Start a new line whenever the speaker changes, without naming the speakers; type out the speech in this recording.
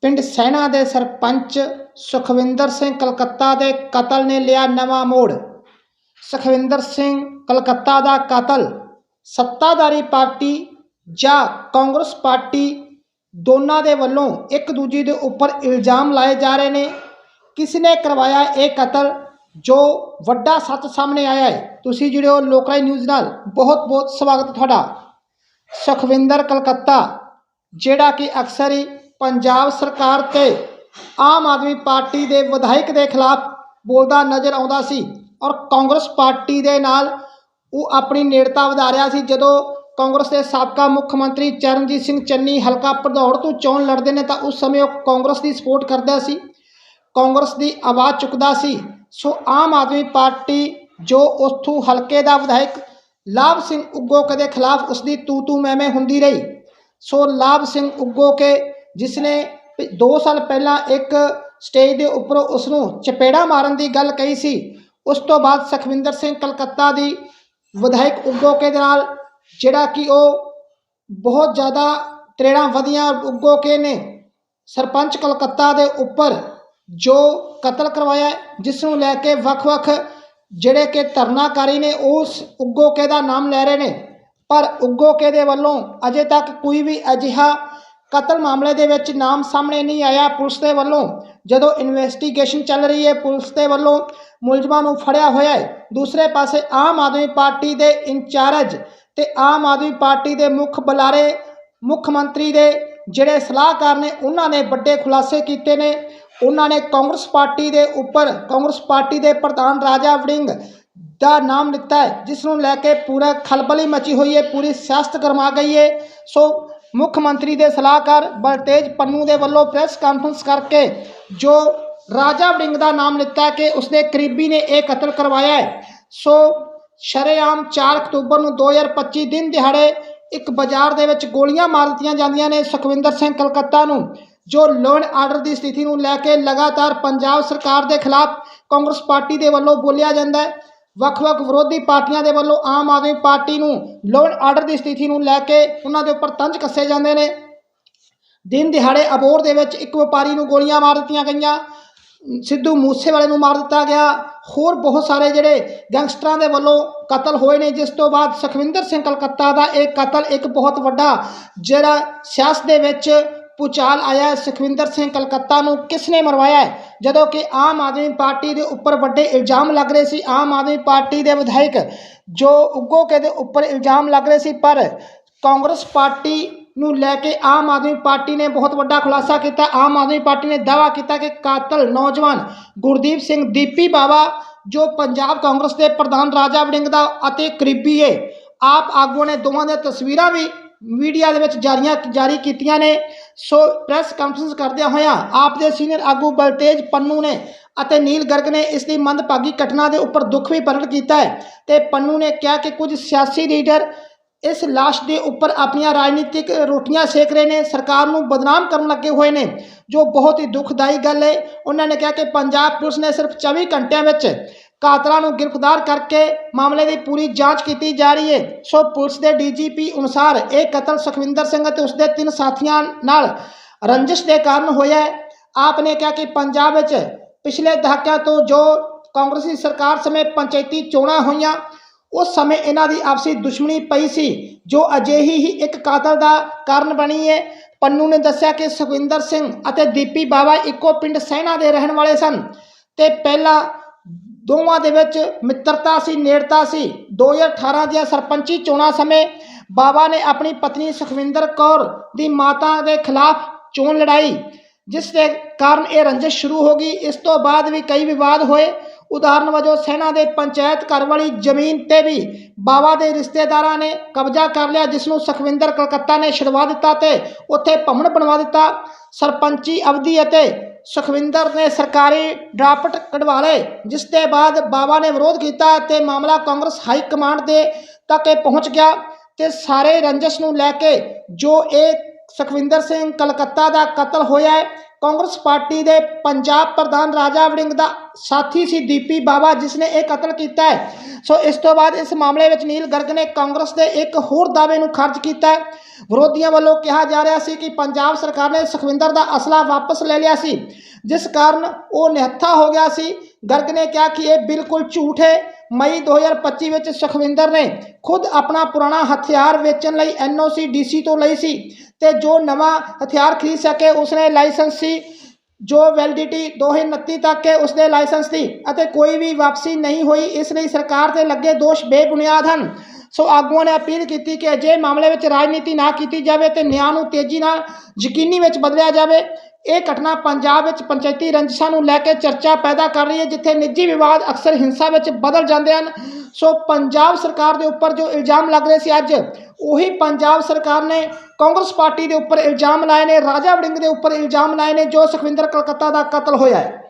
ਪਿੰਡ ਸੈਣਾ ਦੇ ਸਰਪੰਚ ਸੁਖਵਿੰਦਰ ਸਿੰਘ ਕਲਕੱਤਾ ਦੇ ਕਤਲ ਨੇ ਲਿਆ ਨਵਾਂ ਮੋੜ। ਸੁਖਵਿੰਦਰ ਸਿੰਘ ਕਲਕੱਤਾ ਦਾ ਕਤਲ, ਸੱਤਾਧਾਰੀ ਪਾਰਟੀ ਜਾਂ ਕਾਂਗਰਸ ਪਾਰਟੀ ਦੋਨਾਂ ਦੇ ਵੱਲੋਂ ਇੱਕ ਦੂਜੇ ਦੇ ਉੱਪਰ ਇਲਜ਼ਾਮ ਲਾਏ ਜਾ ਰਹੇ ਨੇ। ਕਿਸ ਨੇ ਕਰਵਾਇਆ ਇਹ ਕਤਲ? ਜੋ ਵੱਡਾ ਸੱਚ ਸਾਹਮਣੇ ਆਇਆ ਹੈ। ਤੁਸੀਂ ਜਿਹੜੇ ਹੋ ਲੋਕਲਾਈ ਨਿਊਜ਼ ਨਾਲ। ਬਹੁਤ ਬਹੁਤ ਸਵਾਗਤ ਤੁਹਾਡਾ। ਸੁਖਵਿੰਦਰ ਕਲਕੱਤਾ, ਜਿਹੜਾ ਕਿ ਅਕਸਰ ਹੀ ਪੰਜਾਬ ਸਰਕਾਰ ਤੇ ਆਮ ਆਦਮੀ ਪਾਰਟੀ ਦੇ ਵਿਧਾਇਕ ਦੇ ਖਿਲਾਫ ਬੋਲਦਾ ਨਜ਼ਰ ਆਉਂਦਾ ਸੀ ਔਰ ਕਾਂਗਰਸ ਪਾਰਟੀ ਦੇ ਨਾਲ ਉਹ ਆਪਣੀ ਨੇੜਤਾ ਵਧਾ ਰਿਹਾ ਸੀ। ਜਦੋਂ ਕਾਂਗਰਸ ਦੇ ਸਾਬਕਾ ਮੁੱਖ ਮੰਤਰੀ ਚਰਨਜੀਤ ਸਿੰਘ ਚੰਨੀ ਹਲਕਾ ਭਦੌੜ ਤੋਂ ਚੋਣ ਲੜਦੇ ਨੇ ਤਾਂ ਉਸ ਸਮੇਂ ਉਹ ਕਾਂਗਰਸ ਦੀ ਸਪੋਰਟ ਕਰਦਾ ਸੀ। ਕਾਂਗਰਸ ਦੀ ਆਵਾਜ਼ ਚੁੱਕਦਾ ਸੀ। ਸੋ ਆਮ ਆਦਮੀ ਪਾਰਟੀ ਜੋ ਉਥੋਂ ਹਲਕੇ ਦਾ ਵਿਧਾਇਕ ਲਾਭ ਸਿੰਘ ਉੱਗੋਕੇ ਦੇ ਖਿਲਾਫ ਉਸ ਦੀ ਤੂ ਤੂ ਮੈਂ ਮੈਂ ਹੁੰਦੀ ਰਹੀ। ਸੋ ਲਾਭ ਸਿੰਘ ਉਗੋਕੇ ਜਿਸ ਨੇ 2 ਸਾਲ ਪਹਿਲਾਂ ਇੱਕ ਸਟੇਜ ਦੇ ਉੱਪਰੋਂ ਉਸ ਨੂੰ ਚਪੇੜਾ ਮਾਰਨ ਦੀ ਗੱਲ ਕਹੀ ਸੀ, ਉਸ ਤੋਂ ਬਾਅਦ ਸੁਖਵਿੰਦਰ ਸਿੰਘ ਕਲਕੱਤਾ ਦੀ ਵਿਧਾਇਕ ਉਗੋਕੇ ਦੇ ਨਾਲ, ਜਿਹੜਾ ਕਿ ਉਹ ਬਹੁਤ ਜ਼ਿਆਦਾ ਤਰੇੜਾਂ ਵਧੀਆਂ ਉਗੋਕੇ ਨੇ, ਸਰਪੰਚ ਕਲਕੱਤਾ ਦੇ ਉੱਪਰ ਜੋ ਕਤਲ ਕਰਵਾਇਆ ਜਿਸ ਨੂੰ ਲੈ ਕੇ ਵੱਖ-ਵੱਖ ਜਿਹੜੇ ਕਿ ਧਰਨਾਕਾਰੀ ਨੇ, ਉਸ ਉਗੋਕੇ ਦਾ ਨਾਮ ਲੈ ਰਹੇ ਨੇ। ਪਰ ਉਗੋਕੇ ਦੇ ਵੱਲੋਂ ਅਜੇ ਤੱਕ ਕੋਈ ਵੀ ਅਜਿਹਾ ਕਤਲ ਮਾਮਲੇ ਦੇ ਵਿੱਚ ਨਾਮ ਸਾਹਮਣੇ ਨਹੀਂ ਆਇਆ ਪੁਲਿਸ ਦੇ ਵੱਲੋਂ। ਜਦੋਂ ਇਨਵੈਸਟੀਗੇਸ਼ਨ ਚੱਲ ਰਹੀ ਹੈ, ਪੁਲਿਸ ਦੇ ਵੱਲੋਂ ਮੁਲਜ਼ਮਾਂ ਨੂੰ ਫੜਿਆ ਹੋਇਆ ਹੈ। ਦੂਸਰੇ ਪਾਸੇ ਆਮ ਆਦਮੀ ਪਾਰਟੀ ਦੇ ਇੰਚਾਰਜ ਤੇ ਆਮ ਆਦਮੀ ਪਾਰਟੀ ਦੇ ਮੁੱਖ ਬੁਲਾਰੇ, ਮੁੱਖ ਮੰਤਰੀ ਦੇ ਜਿਹੜੇ ਸਲਾਹਕਾਰ ਨੇ, ਉਹਨਾਂ ਨੇ ਵੱਡੇ ਖੁਲਾਸੇ ਕੀਤੇ ਨੇ। ਉਹਨਾਂ ਨੇ ਕਾਂਗਰਸ ਪਾਰਟੀ ਦੇ ਉੱਪਰ, ਕਾਂਗਰਸ ਪਾਰਟੀ ਦੇ ਪ੍ਰਧਾਨ ਰਾਜਾ ਵੜਿੰਗ ਦਾ ਨਾਮ ਲਿੱਤਾ ਹੈ, ਜਿਸ ਨੂੰ ਲੈ ਕੇ ਪੂਰਾ ਖਲਬਲੀ ਮਚੀ ਹੋਈ ਹੈ, ਪੂਰੀ ਸਿਆਸਤ ਗਰਮਾ ਗਈ ਹੈ। ਸੋ ਮੁੱਖ ਮੰਤਰੀ ਦੇ ਸਲਾਹਕਾਰ ਬਲਤੇਜ ਪੰਨੂ ਦੇ ਵੱਲੋਂ ਪ੍ਰੈਸ ਕਾਨਫਰੰਸ ਕਰਕੇ ਜੋ ਰਾਜਾ ਵੜਿੰਗ ਦਾ ਨਾਮ ਲਿੱਤਾ ਕਿ ਉਸਦੇ ਕਰੀਬੀ ਨੇ ਇਹ ਕਤਲ ਕਰਵਾਇਆ ਹੈ। ਸੋ ਸ਼ਰੇਆਮ 4 ਅਕਤੂਬਰ ਨੂੰ 2025 ਦਿਨ ਦਿਹਾੜੇ ਇੱਕ ਬਾਜ਼ਾਰ ਦੇ ਵਿੱਚ ਗੋਲੀਆਂ ਮਾਰ ਦਿੱਤੀਆਂ ਜਾਂਦੀਆਂ ਨੇ ਸੁਖਵਿੰਦਰ ਸਿੰਘ ਕਲਕੱਤਾ ਨੂੰ, ਜੋ ਲੋਨ ਆਰਡਰ ਦੀ ਸਥਿਤੀ ਨੂੰ ਲੈ ਕੇ ਲਗਾਤਾਰ ਪੰਜਾਬ ਸਰਕਾਰ ਦੇ ਖਿਲਾਫ ਕਾਂਗਰਸ ਪਾਰਟੀ ਦੇ ਵੱਲੋਂ ਬੋਲਿਆ ਜਾਂਦਾ ਹੈ। ਵੱਖ-ਵੱਖ ਵਿਰੋਧੀ ਪਾਰਟੀਆਂ ਦੇ ਵੱਲੋਂ ਆਮ ਆਦਮੀ ਪਾਰਟੀ ਨੂੰ ਲੋਨ ਆਰਡਰ ਦੀ ਸਥਿਤੀ ਨੂੰ ਲੈ ਕੇ ਉਹਨਾਂ ਦੇ ਉੱਪਰ ਤੰਜ ਕੱਸੇ ਜਾਂਦੇ ਨੇ। ਦਿਨ ਦਿਹਾੜੇ ਅਬੋਰ ਦੇ ਵਿੱਚ ਇੱਕ ਵਪਾਰੀ ਨੂੰ ਗੋਲੀਆਂ ਮਾਰ ਦਿੱਤੀਆਂ ਗਈਆਂ। ਸਿੱਧੂ ਮੂਸੇਵਾਲੇ ਨੂੰ ਮਾਰ ਦਿੱਤਾ ਗਿਆ। ਹੋਰ ਬਹੁਤ ਸਾਰੇ ਜਿਹੜੇ ਗੈਂਗਸਟਰਾਂ ਦੇ ਵੱਲੋਂ ਕਤਲ ਹੋਏ ਨੇ, ਜਿਸ ਤੋਂ ਬਾਅਦ ਸੁਖਵਿੰਦਰ ਸਿੰਘ ਕਲਕੱਤਾ ਦਾ ਇਹ ਕਤਲ ਇੱਕ ਬਹੁਤ ਵੱਡਾ ਜਿਹੜਾ ਸਿਆਸਤ ਦੇ ਵਿੱਚ ਪੁਚਾਲ ਆਇਆ ਸੁਖਵਿੰਦਰ ਸਿੰਘ ਕਲਕੱਤਾ ਨੂੰ ਕਿਸ ਨੇ ਮਰਵਾਇਆ ਹੈ? ਜਦੋਂ ਕਿ ਆਮ ਆਦਮੀ ਪਾਰਟੀ ਦੇ ਉੱਪਰ ਵੱਡੇ ਇਲਜ਼ਾਮ ਲੱਗ ਰਹੇ ਸੀ, ਆਮ ਆਦਮੀ ਪਾਰਟੀ ਦੇ ਵਿਧਾਇਕ ਜੋ ਉੱਗੋ ਕੇ ਦੇ ਉੱਪਰ ਇਲਜ਼ਾਮ ਲੱਗ ਰਹੇ ਸੀ, ਪਰ ਕਾਂਗਰਸ ਪਾਰਟੀ ਨੂੰ ਲੈ ਕੇ ਆਮ ਆਦਮੀ ਪਾਰਟੀ ਨੇ ਬਹੁਤ ਵੱਡਾ ਖੁਲਾਸਾ ਕੀਤਾ। ਆਮ ਆਦਮੀ ਪਾਰਟੀ ਨੇ ਦਾਅਵਾ ਕੀਤਾ ਕਿ ਕਾਤਲ ਨੌਜਵਾਨ ਗੁਰਦੀਪ ਸਿੰਘ ਦੀਪੀ ਬਾਵਾ, ਜੋ ਪੰਜਾਬ ਕਾਂਗਰਸ ਦੇ ਪ੍ਰਧਾਨ ਰਾਜਾ ਵੜਿੰਗ ਦਾ ਅਤੇ ਕਰੀਬੀ ਹੈ ਆਪ ਆਗੂਆਂ ਨੇ ਦੋਵਾਂ ਦੀਆਂ ਤਸਵੀਰਾਂ ਵੀ ਮੀਡੀਆ ਦੇ ਵਿੱਚ ਜਾਰੀਆਂ ਜਾਰੀ ਕੀਤੀਆਂ ਨੇ। ਸੋ ਪ੍ਰੈਸ ਕਾਨਫਰੰਸ ਕਰਦਿਆਂ ਹੋਇਆਂ ਆਪ ਦੇ ਸੀਨੀਅਰ ਆਗੂ ਬਲਤੇਜ ਪੰਨੂ ਨੇ ਅਤੇ ਨੀਲ ਗਰਗ ਨੇ ਇਸ ਦੀ ਮੰਦਭਾਗੀ ਘਟਨਾ ਦੇ ਉੱਪਰ ਦੁੱਖ ਵੀ ਪ੍ਰਗਟ ਕੀਤਾ ਹੈ ਤੇ ਪੰਨੂ ਨੇ ਕਿਹਾ ਕਿ ਕੁਝ ਸਿਆਸੀ ਲੀਡਰ ਇਸ ਲਾਸ਼ ਦੇ ਉੱਪਰ ਆਪਣੀਆਂ ਰਾਜਨੀਤਿਕ ਰੋਟੀਆਂ ਸੇਕ ਰਹੇ ਨੇ, ਸਰਕਾਰ ਨੂੰ ਬਦਨਾਮ ਕਰਨ ਲੱਗੇ ਹੋਏ ਨੇ, ਜੋ ਬਹੁਤ ਹੀ ਦੁਖਦਾਈ ਗੱਲ ਹੈ। ਉਹਨਾਂ ਨੇ ਕਿਹਾ ਕਿ ਪੰਜਾਬ ਪੁਲਿਸ ਨੇ ਸਿਰਫ 24 ਘੰਟਿਆਂ ਵਿੱਚ ਕਾਤਲਾਂ ਨੂੰ ਗ੍ਰਿਫਤਾਰ ਕਰਕੇ ਮਾਮਲੇ ਦੀ ਪੂਰੀ ਜਾਂਚ ਕੀਤੀ ਜਾ ਰਹੀ ਹੈ। ਸੋ ਪੁਲਿਸ ਦੇ ਡੀਜੀਪੀ ਅਨੁਸਾਰ ਇਹ ਕਤਲ ਸੁਖਵਿੰਦਰ ਸਿੰਘ ਅਤੇ ਉਸਦੇ ਤਿੰਨ ਸਾਥੀਆਂ ਨਾਲ ਰੰਜਿਸ਼ ਦੇ ਕਾਰਨ ਹੋਇਆ ਹੈ। ਆਪ ਨੇ ਕਿਹਾ ਕਿ ਪੰਜਾਬ ਵਿੱਚ ਪਿਛਲੇ ਦਹਾਕਿਆਂ ਤੋਂ ਜੋ ਕਾਂਗਰਸੀ ਸਰਕਾਰ ਸਮੇਂ ਪੰਚਾਇਤੀ ਚੋਣਾਂ ਹੋਈਆਂ, ਉਸ ਸਮੇਂ ਇਹਨਾਂ ਦੀ ਆਪਸੀ ਦੁਸ਼ਮਣੀ ਪਈ ਸੀ, ਜੋ ਅਜਿਹੀ ਹੀ ਇੱਕ ਕਾਤਲ ਦਾ ਕਾਰਨ ਬਣੀ ਹੈ। ਪੰਨੂ ਨੇ ਦੱਸਿਆ ਕਿ ਸੁਖਵਿੰਦਰ ਸਿੰਘ ਅਤੇ ਦੀਪੀ ਬਾਵਾ ਇੱਕੋ ਪਿੰਡ ਸੈਣਾ ਦੇ ਰਹਿਣ ਵਾਲੇ ਸਨ ਤੇ ਪਹਿਲਾਂ ਦੋਵਾਂ ਦੇ ਵਿੱਚ ਮਿੱਤਰਤਾ ਸੀ, ਨੇੜਤਾ ਸੀ। 2018 ਦੀਆਂ ਸਰਪੰਚੀ ਚੋਣਾਂ ਸਮੇਂ ਬਾਬਾ ਨੇ ਆਪਣੀ ਪਤਨੀ ਸੁਖਵਿੰਦਰ ਕੌਰ ਦੀ ਮਾਤਾ ਦੇ ਖਿਲਾਫ ਚੋਣ ਲੜਾਈ, ਜਿਸ ਦੇ ਕਾਰਨ ਇਹ ਰੰਜਿਸ਼ ਸ਼ੁਰੂ ਹੋ ਗਈ। ਇਸ ਤੋਂ ਬਾਅਦ ਵੀ ਕਈ ਵਿਵਾਦ ਹੋਏ। ਉਦਾਹਰਨ ਵਜੋਂ ਸੈਨਾ ਦੇ ਪੰਚਾਇਤ ਘਰ ਵਾਲੀ ਜ਼ਮੀਨ ਤੇ ਵੀ ਬਾਵਾ ਦੇ ਰਿਸ਼ਤੇਦਾਰਾਂ ਨੇ ਕਬਜ਼ਾ ਕਰ ਲਿਆ, ਜਿਸ ਨੂੰ ਸੁਖਵਿੰਦਰ ਕਲਕੱਤਾ ਨੇ ਛਡਵਾ ਦਿੱਤਾ ਤੇ ਉੱਥੇ ਭਵਨ ਬਣਵਾ ਦਿੱਤਾ। ਸਰਪੰਚੀ ਅਵਧੀ ਅਤੇ ਸੁਖਵਿੰਦਰ ਨੇ ਸਰਕਾਰੀ ਡਰਾਫਟ ਕਢਵਾ ਲਏ, ਜਿਸ ਦੇ ਬਾਅਦ ਬਾਵਾ ਨੇ ਵਿਰੋਧ ਕੀਤਾ ਤੇ ਮਾਮਲਾ ਕਾਂਗਰਸ ਹਾਈ ਕਮਾਂਡ ਦੇ ਤੱਕ ਇਹ ਪਹੁੰਚ ਗਿਆ ਤੇ ਸਾਰੇ ਰੰਜਸ ਨੂੰ ਲੈ ਕੇ ਜੋ ਇਹ ਸੁਖਵਿੰਦਰ ਸਿੰਘ ਕਲਕੱਤਾ ਦਾ ਕਤਲ ਹੋਇਆ ਹੈ ਕਾਂਗਰਸ ਪਾਰਟੀ ਦੇ ਪੰਜਾਬ ਪ੍ਰਧਾਨ ਰਾਜਾ ਵੜਿੰਗ ਦਾ ਸਾਥੀ ਸੀ ਦੀਪੀ ਬਾਵਾ ਜਿਸ ਨੇ ਇਹ ਕਤਲ ਕੀਤਾ ਹੈ। ਸੋ ਇਸ ਤੋਂ ਬਾਅਦ ਇਸ ਮਾਮਲੇ ਵਿੱਚ ਨੀਲ ਗਰਗ ਨੇ ਕਾਂਗਰਸ ਦੇ ਇੱਕ ਹੋਰ ਦਾਅਵੇ ਨੂੰ ਖਾਰਜ ਕੀਤਾ ਹੈ। ਵਿਰੋਧੀਆਂ ਵੱਲੋਂ ਕਿਹਾ ਜਾ ਰਿਹਾ ਸੀ ਕਿ ਪੰਜਾਬ ਸਰਕਾਰ ਨੇ ਸੁਖਵਿੰਦਰ ਦਾ ਅਸਲਾ ਵਾਪਸ ਲੈ ਲਿਆ ਸੀ, ਜਿਸ ਕਾਰਨ ਉਹ ਨਿਹੱਥਾ ਹੋ ਗਿਆ ਸੀ। ਗਰਗ ਨੇ ਕਿਹਾ ਕਿ ਇਹ ਬਿਲਕੁਲ ਝੂਠ ਹੈ। ਮਈ 2025 ਵਿੱਚ ਸੁਖਵਿੰਦਰ ਨੇ ਖੁਦ ਆਪਣਾ ਪੁਰਾਣਾ ਹਥਿਆਰ ਵੇਚਣ ਲਈ ਐਨਓਸੀ ਡੀਸੀ ਤੋਂ ਲਈ ਸੀ ਤੇ ਜੋ ਨਵਾਂ ਹਥਿਆਰ ਖਰੀਦ ਸਕੇ ਉਸਨੇ ਲਾਇਸੈਂਸ ਸੀ, ਜੋ ਵੈਲਿਡਿਟੀ 2029 ਤੱਕ ਹੈ, ਉਸਦੇ ਲਾਇਸੈਂਸ ਦੀ ਅਤੇ ਕੋਈ ਵੀ ਵਾਪਸੀ ਨਹੀਂ ਹੋਈ, ਇਸ ਲਈ ਸਰਕਾਰ ਤੇ ਲੱਗੇ ਦੋਸ਼ ਬੇਬੁਨਿਆਦ ਹਨ। ਸੋ ਆਗੂਆਂ ਨੇ ਅਪੀਲ ਕੀਤੀ ਕਿ ਅਜੇ ਮਾਮਲੇ ਵਿੱਚ ਰਾਜਨੀਤੀ ਨਾ ਕੀਤੀ ਜਾਵੇ ਤੇ ਨਿਆਂ ਨੂੰ ਤੇਜ਼ੀ ਨਾਲ ਯਕੀਨੀ ਵਿੱਚ ਬਦਲਿਆ ਜਾਵੇ। ਇਹ ਘਟਨਾ ਪੰਜਾਬ ਵਿੱਚ ਪੰਚਾਇਤੀ ਰੰਜਿਸ਼ਾਂ ਨੂੰ ਲੈ ਕੇ ਚਰਚਾ ਪੈਦਾ ਕਰ ਰਹੀ ਹੈ, ਜਿੱਥੇ ਨਿੱਜੀ ਵਿਵਾਦ ਅਕਸਰ ਹਿੰਸਾ ਵਿੱਚ ਬਦਲ ਜਾਂਦੇ ਹਨ। ਸੋ ਪੰਜਾਬ ਸਰਕਾਰ ਦੇ ਉੱਪਰ ਜੋ ਇਲਜ਼ਾਮ ਲੱਗ ਰਹੇ ਸੀ ਅੱਜ, ਉਹੀ ਪੰਜਾਬ ਸਰਕਾਰ ਨੇ ਕਾਂਗਰਸ ਪਾਰਟੀ ਦੇ ਉੱਪਰ ਇਲਜ਼ਾਮ ਲਾਏ ਨੇ, ਰਾਜਾ ਵੜਿੰਗ ਦੇ ਉੱਪਰ ਇਲਜ਼ਾਮ ਲਾਏ ਨੇ, ਜੋ ਸੁਖਵਿੰਦਰ ਕਲਕੱਤਾ ਦਾ ਕਤਲ ਹੋਇਆ ਹੈ।